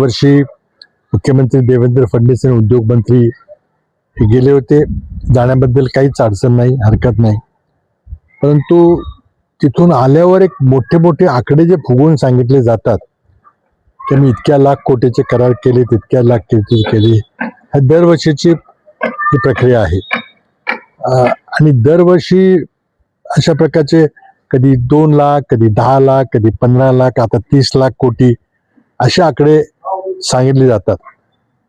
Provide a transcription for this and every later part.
वर्षी मुख्यमंत्री देवेंद्र फडणवीस आणि उद्योगमंत्री हे गेले होते. जाण्याबद्दल काहीच अडचण नाही हरकत नाही. परंतु तिथून आल्यावर एक मोठे मोठे आकडे जे फुगवून सांगितले जातात की मी इतक्या लाख कोटीचे करार केले तितक्या लाख कोटीचे केले ह्या दरवर्षीची ही प्रक्रिया आहे. आणि दरवर्षी अशा प्रकारचे कधी दोन लाख कधी दहा लाख कधी पंधरा लाख आता तीस लाख कोटी असे आकडे सांगितले जातात.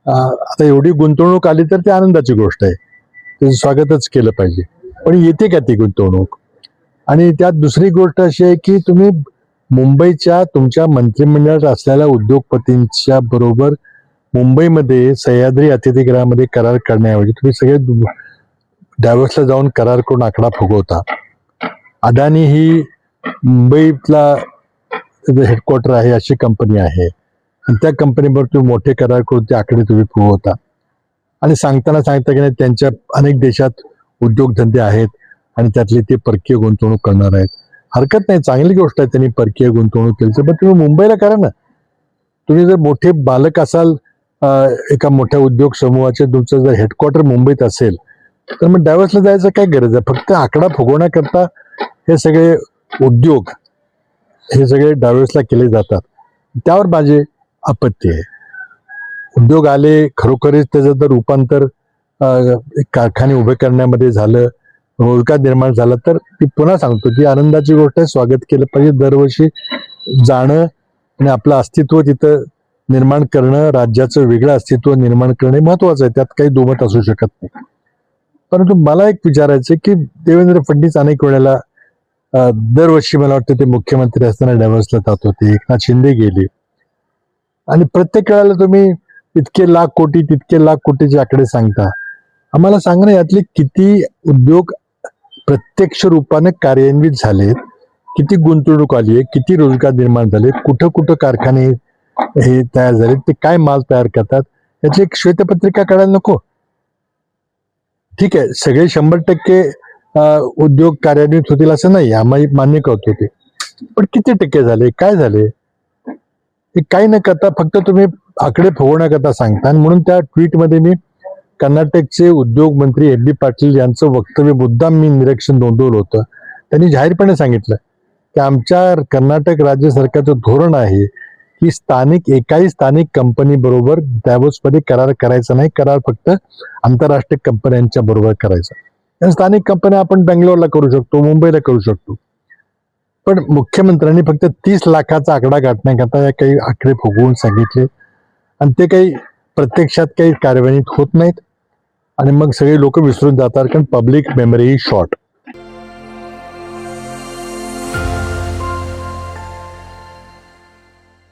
आता एवढी गुंतवणूक आली तर ती आनंदाची गोष्ट आहे. त्याचं स्वागतच केलं पाहिजे. पण येते का ती गुंतवणूक? आणि त्यात दुसरी गोष्ट अशी आहे की तुम्ही मुंबईच्या तुमच्या मंत्रिमंडळात असलेल्या उद्योगपतींच्या बरोबर मुंबईमध्ये सह्याद्री अतिथीगृहामध्ये करार करण्याऐवजी तुम्ही सगळे डायव्हर्सला जाऊन करार करून आकडा फुगवता. अदानी ही मुंबईतला हेडक्वार्टर आहे अशी कंपनी आहे. आणि त्या कंपनीबरोबर तुम्ही मोठे करार करून ते आकडे तुम्ही फुगवता आणि सांगताना सांगता की नाही त्यांच्या अनेक देशात उद्योगधंदे आहेत आणि त्यातली ते परकीय गुंतवणूक करणार आहेत. हरकत नाही चांगली गोष्ट आहे त्यांनी परकीय गुंतवणूक केली. तर तुम्ही मुंबईला करा ना. तुम्ही जर मोठे बालक असाल एका मोठ्या उद्योग समूहाचे तुमचं जर हेडक्वार्टर मुंबईत असेल तर मग डायव्हर्सला जायचं काय गरज आहे? फक्त आकडा फुगवण्याकरता हे सगळे उद्योग हे सगळे डायव्हर्सला केले जातात. त्यावर माझे आपत्ती आहे. उद्योग आले खरोखरच त्याचं जर रूपांतर कारखाने उभे करण्यामध्ये झालं रोजगार निर्माण झाला तर ती पुन्हा सांगतो ती आनंदाची गोष्ट आहे स्वागत केलं पाहिजे. दरवर्षी जाणं आणि आपलं अस्तित्व तिथं निर्माण करणं राज्याचं वेगळं अस्तित्व निर्माण करणे महत्वाचं आहे. त्यात काही दुमत असू शकत नाही. परंतु मला एक विचारायचं की देवेंद्र फडणवीस अनेक वेळेला दरवर्षी मला वाटतं ते मुख्यमंत्री असताना डायव्हर्सला जात होते. एकनाथ शिंदे गेले. आणि प्रत्येक वेळेला तुम्ही इतके लाख कोटी तितके लाख कोटीचे आकडे सांगता. आम्हाला सांगणं ना यातले किती उद्योग प्रत्यक्ष रूपाने कार्यान्वित झालेत किती गुंतवणूक आली आहे किती रोजगार निर्माण झाले कुठं कुठं कारखाने हे तयार झाले ते काय माल तयार करतात याची एक श्वेतपत्रिका काढायला नको. ठीक आहे सगळे शंभर टक्के उद्योग कार्यान्वित होतील असं नाही आम्ही मान्य करतो ते. पण किती टक्के झाले काय झाले? काही न करता फक्त तुम्ही आकडे फुगवण्याकरता सांगता. आणि म्हणून त्या ट्विटमध्ये मी कर्नाटकचे उद्योग मंत्री एम बी पाटील यांचं वक्तव्य मुद्दाम मी निरीक्षण नोंदवलं होतं. त्यांनी जाहीरपणे सांगितलं की आमच्या कर्नाटक राज्य सरकारचं धोरण आहे की स्थानिक एकाही स्थानिक कंपनी बरोबर मध्ये करार करायचा नाही. करार फक्त आंतरराष्ट्रीय कंपन्यांच्या बरोबर करायचा. आणि स्थानिक कंपन्या आपण बेंगलोरला करू शकतो मुंबईला करू शकतो. पण मुख्यमंत्र्यांनी फक्त तीस लाखाचा आकडा गाठण्याकरता या काही आकडे फुगवून सांगितले. आणि ते काही प्रत्यक्षात काही कार्यवाहीत होत नाहीत. आणि मग सगळे लोक विसरून जातात कारण पब्लिक मेमरी शॉर्ट.